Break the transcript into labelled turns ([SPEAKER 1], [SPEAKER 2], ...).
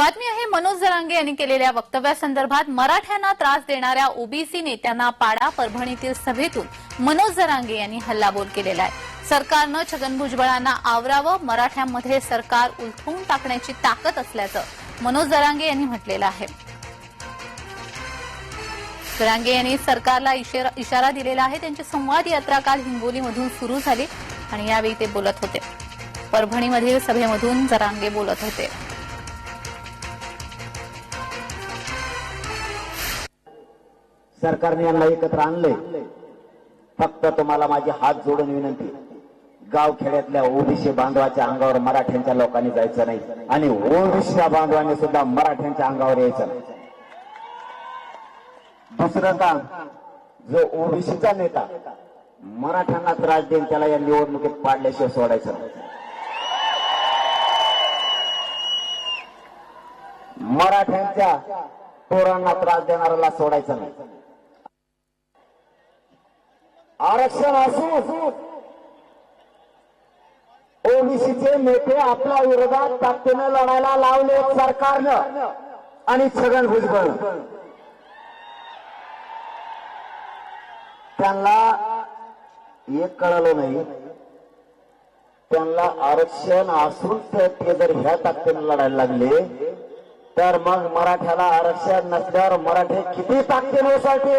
[SPEAKER 1] बातमी आहे मनोज जरांगे यांनी केलेल्या वक्तव्यासंदर्भात मराठ्यांना त्रास देणाऱ्या ओबीसी नेत्यांना पाडा परभणीतील सभेतून मनोज जरांगे यांनी हल्लाबोल केलेला आहे. सरकारनं छगन भुजबळांना आवरावं मराठ्यांमध्ये सरकार उलथवून टाकण्याची ताकद असल्याचं मनोज जरांगे यांनी म्हटलेलं आहे. जरांगे यांनी सरकारला इशारा इशारा दिलेला आहे. त्यांची संवाद यात्रा काल हिंगोलीमधून सुरू झाली आणि यावेळी ते बोलत होते. परभणीमधील सभेमधून जरांगे बोलत होते.
[SPEAKER 2] सरकारने यांना एकत्र आणलंय. फक्त तुम्हाला माझी हात जोडून विनंती गाव खेड्यातल्या ओबीसी बांधवाच्या अंगावर मराठ्यांच्या लोकांनी जायचं नाही आणि ओबीसी बांधवांनी सुद्धा मराठ्यांच्या अंगावर यायचं नाही. दुसरं काम जो ओबीसीचा नेता मराठ्यांना त्रास देईन त्याला या निवडणुकीत पाडल्याशिवाय सोडायचं मराठ्यांच्या पोरांना त्रास देणाऱ्याला सोडायचं नाही. आरक्षण असून ओबीसीचे नेते आपल्या विरोधात ताकदीनं लढायला लावले सरकारनं. आणि छगन भुजबळ. त्यांना एक कळालं नाही. त्यांना आरक्षण असून ते जर ह्या ताकदीनं लढायला लागले तर मग मराठ्याला आरक्षण नसल्यावर मराठे किती ताकदीने साठी